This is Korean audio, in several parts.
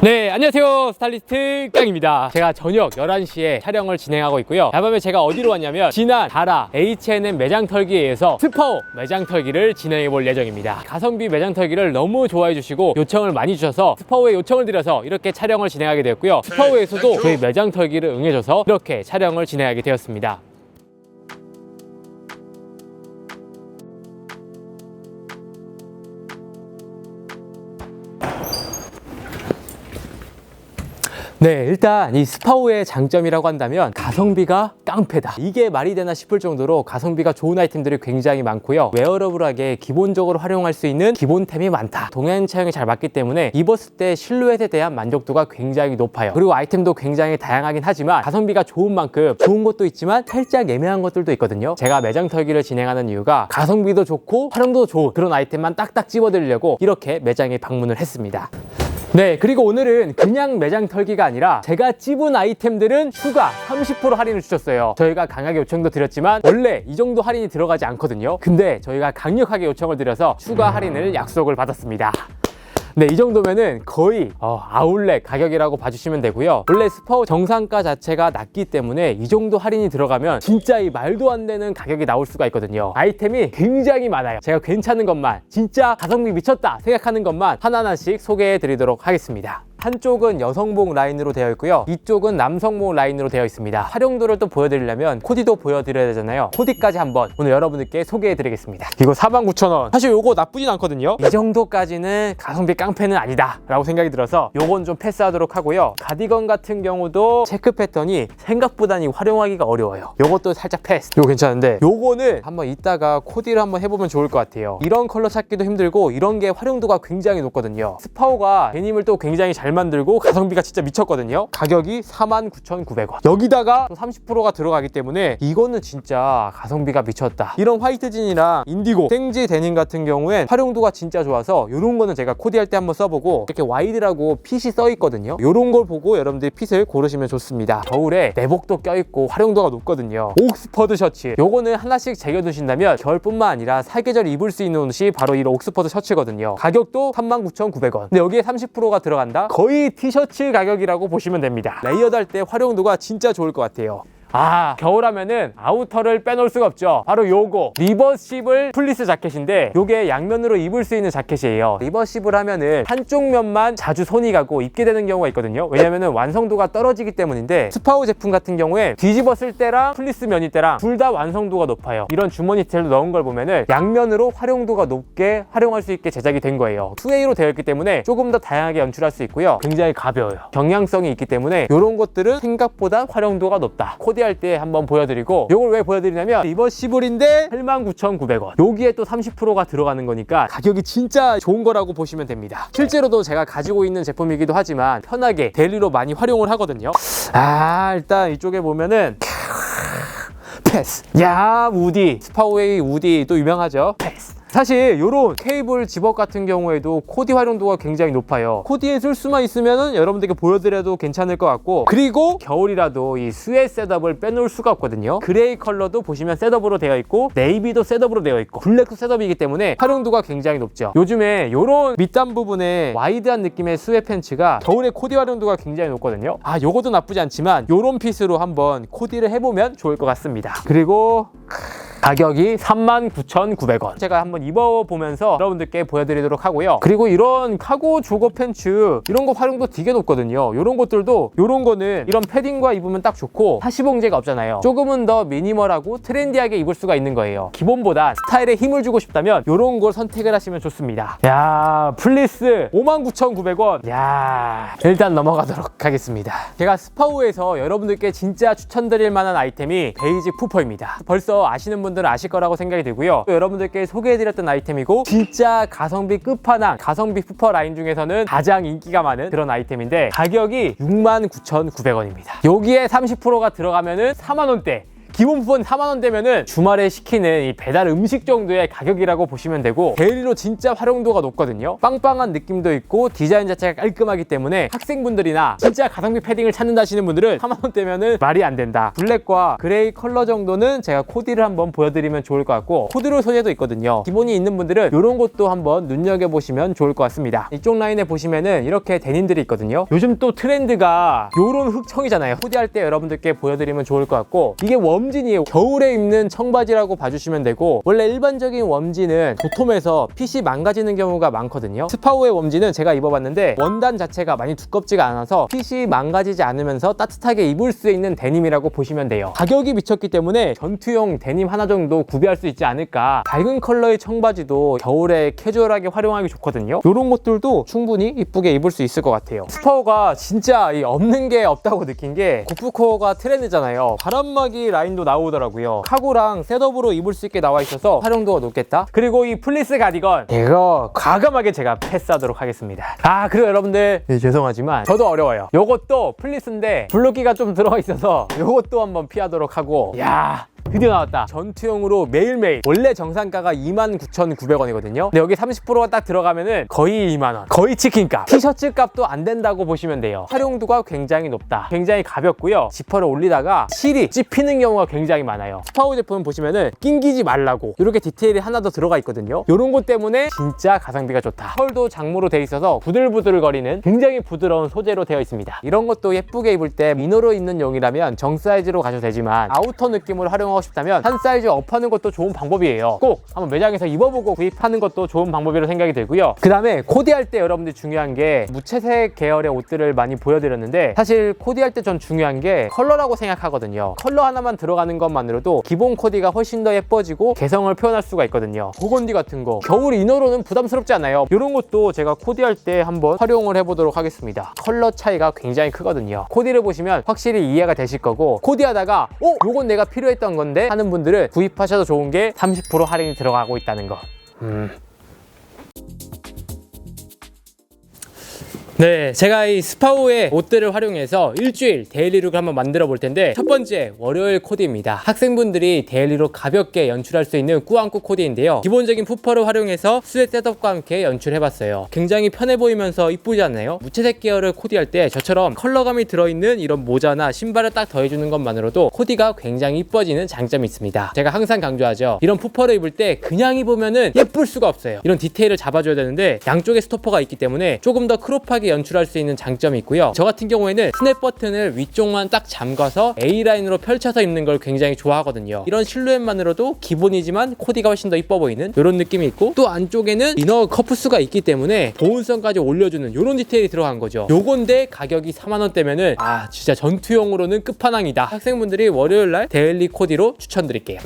네, 안녕하세요. 스타일리스트 깡입니다. 제가 저녁 11시에 촬영을 진행하고 있고요. 야밤에 제가 어디로 왔냐면 지난 다라 H&M 매장 털기에서 스파오 매장 털기를 진행해 볼 예정입니다. 가성비 매장 털기를 너무 좋아해 주시고 요청을 많이 주셔서 스파오에 요청을 드려서 이렇게 촬영을 진행하게 되었고요. 스파오에서도 저희 매장 털기를 응해줘서 이렇게 촬영을 진행하게 되었습니다. 네, 일단 이 스파오의 장점이라고 한다면 가성비가 깡패다. 이게 말이 되나 싶을 정도로 가성비가 좋은 아이템들이 굉장히 많고요. 웨어러블하게 기본적으로 활용할 수 있는 기본템이 많다. 동양 체형에 잘 맞기 때문에 입었을 때 실루엣에 대한 만족도가 굉장히 높아요. 그리고 아이템도 굉장히 다양하긴 하지만 가성비가 좋은 만큼 좋은 것도 있지만 살짝 애매한 것들도 있거든요. 제가 매장 털기를 진행하는 이유가 가성비도 좋고 활용도 좋은 그런 아이템만 딱딱 집어드리려고 이렇게 매장에 방문을 했습니다. 네, 그리고 오늘은 그냥 매장 털기가 아니라 제가 찝은 아이템들은 추가 30% 할인을 주셨어요. 저희가 강하게 요청도 드렸지만 원래 이 정도 할인이 들어가지 않거든요. 근데 저희가 강력하게 요청을 드려서 추가 할인을 약속을 받았습니다. 네, 이 정도면은 거의 어, 아울렛 가격이라고 봐주시면 되고요. 원래 스파오 정상가 자체가 낮기 때문에 이 정도 할인이 들어가면 진짜 이 말도 안 되는 가격이 나올 수가 있거든요. 아이템이 굉장히 많아요. 제가 괜찮은 것만, 진짜 가성비 미쳤다 생각하는 것만 하나하나씩 소개해 드리도록 하겠습니다. 한쪽은 여성복 라인으로 되어 있고요. 이쪽은 남성복 라인으로 되어 있습니다. 활용도를 또 보여드리려면 코디도 보여드려야 되잖아요. 코디까지 한번 오늘 여러분들께 소개해 드리겠습니다. 이거 49,000원. 사실 이거 나쁘진 않거든요. 이 정도까지는 가성비 깡패는 아니다 라고 생각이 들어서 요건 좀 패스하도록 하고요. 가디건 같은 경우도 체크 패턴이 생각보다 활용하기가 어려워요. 요것도 살짝 패스. 요거 괜찮은데 요거는 한번 이따가 코디를 한번 해보면 좋을 것 같아요. 이런 컬러 찾기도 힘들고 이런 게 활용도가 굉장히 높거든요. 스파오가 데님을 또 굉장히 잘 만들고 가성비가 진짜 미쳤거든요. 가격이 49,900원. 여기다가 또 30%가 들어가기 때문에 이거는 진짜 가성비가 미쳤다. 이런 화이트 진이랑 인디고, 생지 데님 같은 경우엔 활용도가 진짜 좋아서 이런 거는 제가 코디할 때 한번 써보고 이렇게 와이드라고 핏이 써 있거든요. 이런 걸 보고 여러분들이 핏을 고르시면 좋습니다. 겨울에 내복도 껴있고 활용도가 높거든요. 옥스퍼드 셔츠. 요거는 하나씩 쟁여두신다면 겨울뿐만 아니라 사계절 입을 수 있는 옷이 바로 이 옥스퍼드 셔츠거든요. 가격도 39,900원. 근데 여기에 30%가 들어간다? 거의 티셔츠 가격이라고 보시면 됩니다. 레이어드 할 때 활용도가 진짜 좋을 것 같아요. 아 겨울하면은 아우터를 빼놓을 수가 없죠. 바로 요거 리버시블 플리스 자켓인데 요게 양면으로 입을 수 있는 자켓이에요. 리버시블 하면은 한쪽 면만 자주 손이 가고 입게 되는 경우가 있거든요. 왜냐면은 완성도가 떨어지기 때문인데 스파우 제품 같은 경우에 뒤집었을 때랑 플리스 면일 때랑 둘 다 완성도가 높아요. 이런 주머니 스타일로 넣은 걸 보면은 양면으로 활용도가 높게 활용할 수 있게 제작이 된 거예요. 2A로 되어 있기 때문에 조금 더 다양하게 연출할 수 있고요. 굉장히 가벼워요. 경량성이 있기 때문에 이런 것들은 생각보다 활용도가 높다. 코디 할 때 한번 보여드리고 이걸 왜 보여드리냐면 리버시블인데 89,900원. 여기에 또 30%가 들어가는 거니까 가격이 진짜 좋은 거라고 보시면 됩니다. 실제로도 제가 가지고 있는 제품이기도 하지만 편하게 데일리로 많이 활용을 하거든요. 아 일단 이쪽에 보면은 패스. 야 우디. 스파웨이 우디 또 유명하죠? 패스 사실 이런 케이블 집업 같은 경우에도 코디 활용도가 굉장히 높아요. 코디에 쓸 수만 있으면 여러분들께 보여드려도 괜찮을 것 같고 그리고 겨울이라도 이 스웨 셋업을 빼놓을 수가 없거든요. 그레이 컬러도 보시면 셋업으로 되어 있고 네이비도 셋업으로 되어 있고 블랙도 셋업이기 때문에 활용도가 굉장히 높죠. 요즘에 이런 밑단 부분에 와이드한 느낌의 스웨 팬츠가 겨울에 코디 활용도가 굉장히 높거든요. 아 요것도 나쁘지 않지만 요런 핏으로 한번 코디를 해보면 좋을 것 같습니다. 그리고 가격이 39,900원. 제가 한번 입어보면서 여러분들께 보여드리도록 하고요. 그리고 이런 카고 조거 팬츠 이런 거 활용도 되게 높거든요. 이런 것들도 이런 거는 이런 패딩과 입으면 딱 좋고 하시봉제가 없잖아요. 조금은 더 미니멀하고 트렌디하게 입을 수가 있는 거예요. 기본보다 스타일에 힘을 주고 싶다면 이런 걸 선택을 하시면 좋습니다. 야 플리스 59,900원. 야 일단 넘어가도록 하겠습니다. 제가 스파우에서 여러분들께 진짜 추천드릴 만한 아이템이 베이직 푸퍼입니다. 벌써 아시는 분 들은 아실 거라고 생각이 들고요. 또 여러분들께 소개해드렸던 아이템이고 진짜 가성비 끝판왕 가성비 푸퍼 라인 중에서는 가장 인기가 많은 그런 아이템인데 가격이 69,900원입니다. 여기에 30%가 들어가면은 4만 원대. 기본 부분 4만 원대면은 주말에 시키는 이 배달 음식 정도의 가격이라고 보시면 되고 데일리로 진짜 활용도가 높거든요. 빵빵한 느낌도 있고 디자인 자체가 깔끔하기 때문에 학생분들이나 진짜 가성비 패딩을 찾는다 하시는 분들은 4만 원대면은 말이 안 된다. 블랙과 그레이 컬러 정도는 제가 코디를 한번 보여드리면 좋을 것 같고 코드로 소재도 있거든요. 기본이 있는 분들은 이런 것도 한번 눈여겨 보시면 좋을 것 같습니다. 이쪽 라인에 보시면은 이렇게 데님들이 있거든요. 요즘 또 트렌드가 요런 흑청이잖아요. 코디할 때 여러분들께 보여드리면 좋을 것 같고 이게 웜진이에요. 겨울에 입는 청바지라고 봐주시면 되고 원래 일반적인 웜진은 도톰해서 핏이 망가지는 경우가 많거든요. 스파우의 웜진은 제가 입어봤는데 원단 자체가 많이 두껍지가 않아서 핏이 망가지지 않으면서 따뜻하게 입을 수 있는 데님이라고 보시면 돼요. 가격이 미쳤기 때문에 전투용 데님 하나 정도 구비할 수 있지 않을까. 밝은 컬러의 청바지도 겨울에 캐주얼하게 활용하기 좋거든요. 이런 것들도 충분히 이쁘게 입을 수 있을 것 같아요. 스파우가 진짜 이 없는 게 없다고 느낀 게 고프코어가 트렌드잖아요. 바람막이 라인 도 나오더라고요. 카고랑 셋업으로 입을 수 있게 나와 있어서 활용도가 높겠다. 그리고 이 플리스 가디건 이거 과감하게 제가 패스하도록 하겠습니다. 아 그리고 여러분들 네, 죄송하지만 저도 어려워요. 요것도 플리스인데 블루기가 좀 들어가 있어서 요것도 한번 피하도록 하고 야 드디어 나왔다. 전투용으로 매일매일. 원래 정상가가 29,900원이거든요. 근데 여기 30%가 딱 들어가면은 거의 2만원. 거의 치킨값. 티셔츠 값도 안 된다고 보시면 돼요. 활용도가 굉장히 높다. 굉장히 가볍고요. 지퍼를 올리다가 실이 찝히는 경우가 굉장히 많아요. 스파우 제품 보시면은 낑기지 말라고 이렇게 디테일이 하나 더 들어가 있거든요. 이런 것 때문에 진짜 가성비가 좋다. 펄도 장무로 돼 있어서 부들부들 거리는 굉장히 부드러운 소재로 되어 있습니다. 이런 것도 예쁘게 입을 때 미노로 입는 용이라면 정 사이즈로 가셔도 되지만 아우터 느낌으로 활용하고 싶다면 한 사이즈 업하는 것도 좋은 방법이에요. 꼭 한번 매장에서 입어보고 구입하는 것도 좋은 방법이라고 생각이 들고요. 그 다음에 코디할 때 여러분들 중요한 게 무채색 계열의 옷들을 많이 보여드렸는데 사실 코디할 때 전 중요한 게 컬러라고 생각하거든요. 컬러 하나만 들어가는 것만으로도 기본 코디가 훨씬 더 예뻐지고 개성을 표현할 수가 있거든요. 보건디 같은 거 겨울 이너로는 부담스럽지 않아요. 이런 것도 제가 코디할 때 한번 활용을 해보도록 하겠습니다. 컬러 차이가 굉장히 크거든요. 코디를 보시면 확실히 이해가 되실 거고 코디하다가 어? 요건 내가 필요했던 건데 하는 분들은 구입하셔도 좋은 게 30% 할인이 들어가고 있다는 거. 음. 네, 제가 이 스파우의 옷들을 활용해서 일주일 데일리룩을 한번 만들어 볼 텐데 첫 번째 월요일 코디입니다. 학생분들이 데일리룩 가볍게 연출할 수 있는 꾸안꾸 코디인데요. 기본적인 푸퍼를 활용해서 스웨트 셋업과 함께 연출해봤어요. 굉장히 편해 보이면서 이쁘지 않나요? 무채색 계열을 코디할 때 저처럼 컬러감이 들어있는 이런 모자나 신발을 딱 더해주는 것만으로도 코디가 굉장히 이뻐지는 장점이 있습니다. 제가 항상 강조하죠. 이런 푸퍼를 입을 때 그냥 입으면은 예쁠 수가 없어요. 이런 디테일을 잡아줘야 되는데 양쪽에 스토퍼가 있기 때문에 조금 더 크롭하게 연출할 수 있는 장점이 있고요. 저 같은 경우에는 스냅 버튼을 위쪽만 딱 잠가서 A라인으로 펼쳐서 입는 걸 굉장히 좋아하거든요. 이런 실루엣만으로도 기본이지만 코디가 훨씬 더 이뻐 보이는 이런 느낌이 있고 또 안쪽에는 이너 커프스가 있기 때문에 보온성까지 올려주는 이런 디테일이 들어간 거죠. 요건데 가격이 4만 원대면은 아 진짜 전투용으로는 끝판왕이다. 학생분들이 월요일 날 데일리 코디로 추천드릴게요.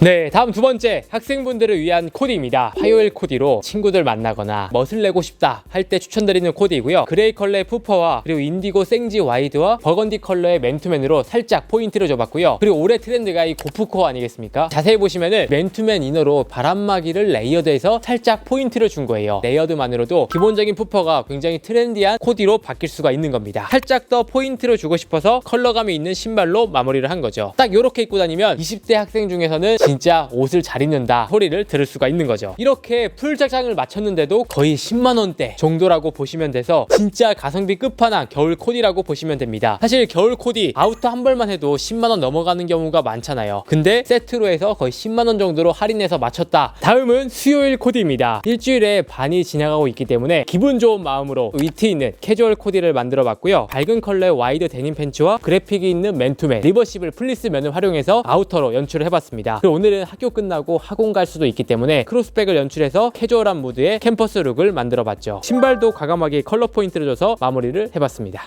네, 다음 두 번째 학생분들을 위한 코디입니다. 화요일 코디로 친구들 만나거나 멋을 내고 싶다 할 때 추천드리는 코디이고요. 그레이 컬러의 푸퍼와 그리고 인디고 생지 와이드와 버건디 컬러의 맨투맨으로 살짝 포인트를 줘봤고요. 그리고 올해 트렌드가 이 고프코어 아니겠습니까? 자세히 보시면은 맨투맨 이너로 바람막이를 레이어드해서 살짝 포인트를 준 거예요. 레이어드만으로도 기본적인 푸퍼가 굉장히 트렌디한 코디로 바뀔 수가 있는 겁니다. 살짝 더 포인트를 주고 싶어서 컬러감이 있는 신발로 마무리를 한 거죠. 딱 이렇게 입고 다니면 20대 학생 중에서는 진짜 옷을 잘 입는다 소리를 들을 수가 있는 거죠. 이렇게 풀작장을 마쳤는데도 거의 10만 원대 정도라고 보시면 돼서 진짜 가성비 끝판왕 겨울 코디라고 보시면 됩니다. 사실 겨울 코디 아우터 한 벌만 해도 10만 원 넘어가는 경우가 많잖아요. 근데 세트로 해서 거의 10만 원 정도로 할인해서 마쳤다. 다음은 수요일 코디입니다. 일주일에 반이 지나가고 있기 때문에 기분 좋은 마음으로 위트 있는 캐주얼 코디를 만들어 봤고요. 밝은 컬러의 와이드 데님 팬츠와 그래픽이 있는 맨투맨 리버시블 플리스 면을 활용해서 아우터로 연출을 해봤습니다. 그리고 오늘은 학교 끝나고 학원 갈 수도 있기 때문에 크로스백을 연출해서 캐주얼한 무드의 캠퍼스 룩을 만들어 봤죠. 신발도 과감하게 컬러 포인트를 줘서 마무리를 해봤습니다.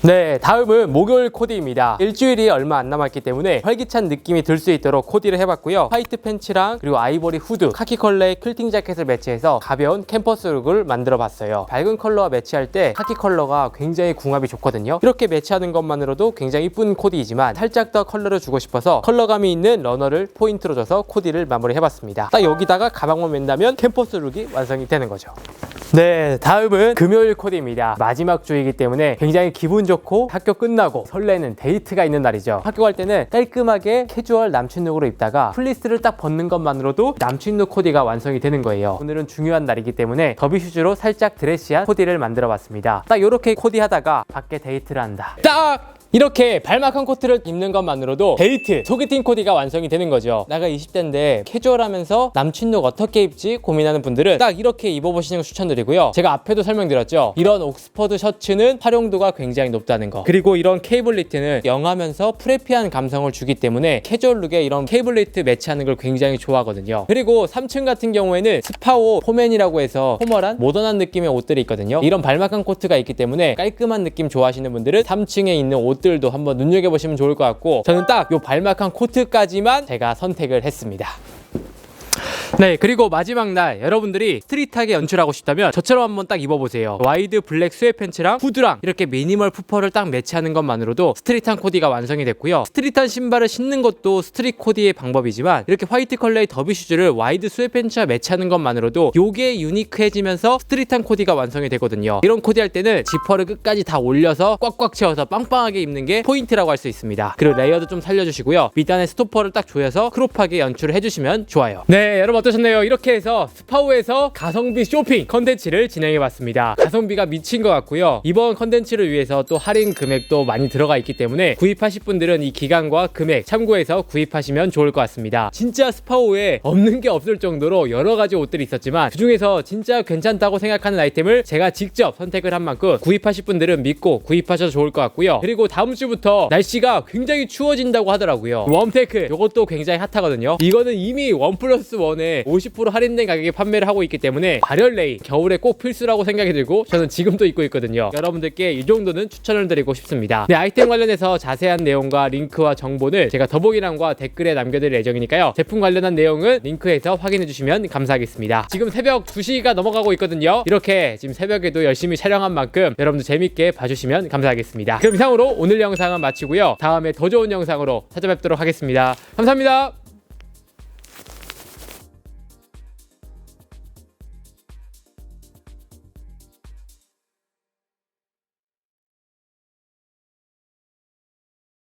네, 다음은 목요일 코디입니다. 일주일이 얼마 안 남았기 때문에 활기찬 느낌이 들 수 있도록 코디를 해봤고요. 화이트 팬츠랑 그리고 아이보리 후드, 카키 컬러의 퀼팅 자켓을 매치해서 가벼운 캠퍼스 룩을 만들어봤어요. 밝은 컬러와 매치할 때 카키 컬러가 굉장히 궁합이 좋거든요. 이렇게 매치하는 것만으로도 굉장히 이쁜 코디이지만 살짝 더 컬러를 주고 싶어서 컬러감이 있는 러너를 포인트로 줘서 코디를 마무리해봤습니다. 딱 여기다가 가방만 맨다면 캠퍼스 룩이 완성이 되는 거죠. 네, 다음은 금요일 코디입니다. 마지막 주이기 때문에 굉장히 기분 좋고 학교 끝나고 설레는 데이트가 있는 날이죠. 학교 갈 때는 깔끔하게 캐주얼 남친 룩으로 입다가 플리스를 딱 벗는 것만으로도 남친 룩 코디가 완성이 되는 거예요. 오늘은 중요한 날이기 때문에 더비 슈즈로 살짝 드레시한 코디를 만들어 봤습니다. 딱 이렇게 코디하다가 밖에 데이트를 한다. 딱 이렇게 발막한 코트를 입는 것만으로도 데이트, 소개팅 코디가 완성이 되는 거죠. 나가 20대인데 캐주얼하면서 남친룩 어떻게 입지 고민하는 분들은 딱 이렇게 입어보시는 걸 추천드리고요. 제가 앞에도 설명드렸죠. 이런 옥스퍼드 셔츠는 활용도가 굉장히 높다는 거. 그리고 이런 케이블 니트는 영하면서 프레피한 감성을 주기 때문에 캐주얼 룩에 이런 케이블 니트 매치하는 걸 굉장히 좋아하거든요. 그리고 3층 같은 경우에는 스파오 포맨이라고 해서 포멀한 모던한 느낌의 옷들이 있거든요. 이런 발막한 코트가 있기 때문에 깔끔한 느낌 좋아하시는 분들은 3층에 있는 옷 들도 한번 눈여겨보시면 좋을 것 같고 저는 딱요 발막한 코트까지만 제가 선택을 했습니다. 네 그리고 마지막 날 여러분들이 스트릿하게 연출하고 싶다면 저처럼 한번 딱 입어보세요. 와이드 블랙 스웨 팬츠랑 후드랑 이렇게 미니멀 푸퍼를 딱 매치하는 것만으로도 스트릿한 코디가 완성이 됐고요. 스트릿한 신발을 신는 것도 스트릿 코디의 방법이지만 이렇게 화이트 컬러의 더비 슈즈를 와이드 스웨 팬츠와 매치하는 것만으로도 요게 유니크해지면서 스트릿한 코디가 완성이 되거든요. 이런 코디 할 때는 지퍼를 끝까지 다 올려서 꽉꽉 채워서 빵빵하게 입는 게 포인트라고 할 수 있습니다. 그리고 레이어도 좀 살려주시고요. 밑단에 스토퍼를 딱 조여서 크롭하게 연출을 해주시면 좋아요. 네 여러분 어떠셨나요? 이렇게 해서 스파우에서 가성비 쇼핑 컨텐츠를 진행해봤습니다. 가성비가 미친 것 같고요. 이번 컨텐츠를 위해서 또 할인 금액도 많이 들어가 있기 때문에 구입하실 분들은 이 기간과 금액 참고해서 구입하시면 좋을 것 같습니다. 진짜 스파우에 없는 게 없을 정도로 여러 가지 옷들이 있었지만 그 중에서 진짜 괜찮다고 생각하는 아이템을 제가 직접 선택을 한 만큼 구입하실 분들은 믿고 구입하셔도 좋을 것 같고요. 그리고 다음 주부터 날씨가 굉장히 추워진다고 하더라고요. 웜테크 이것도 굉장히 핫하거든요. 이거는 이미 원 플러스 원에 50% 할인된 가격에 판매를 하고 있기 때문에 발열 레인 겨울에 꼭 필수라고 생각이 들고 저는 지금도 입고 있거든요. 여러분들께 이 정도는 추천을 드리고 싶습니다. 네, 아이템 관련해서 자세한 내용과 링크와 정보는 제가 더보기란과 댓글에 남겨드릴 예정이니까요. 제품 관련한 내용은 링크에서 확인해 주시면 감사하겠습니다. 지금 새벽 2시가 넘어가고 있거든요. 이렇게 지금 새벽에도 열심히 촬영한 만큼 여러분들 재밌게 봐주시면 감사하겠습니다. 그럼 이상으로 오늘 영상은 마치고요. 다음에 더 좋은 영상으로 찾아뵙도록 하겠습니다. 감사합니다.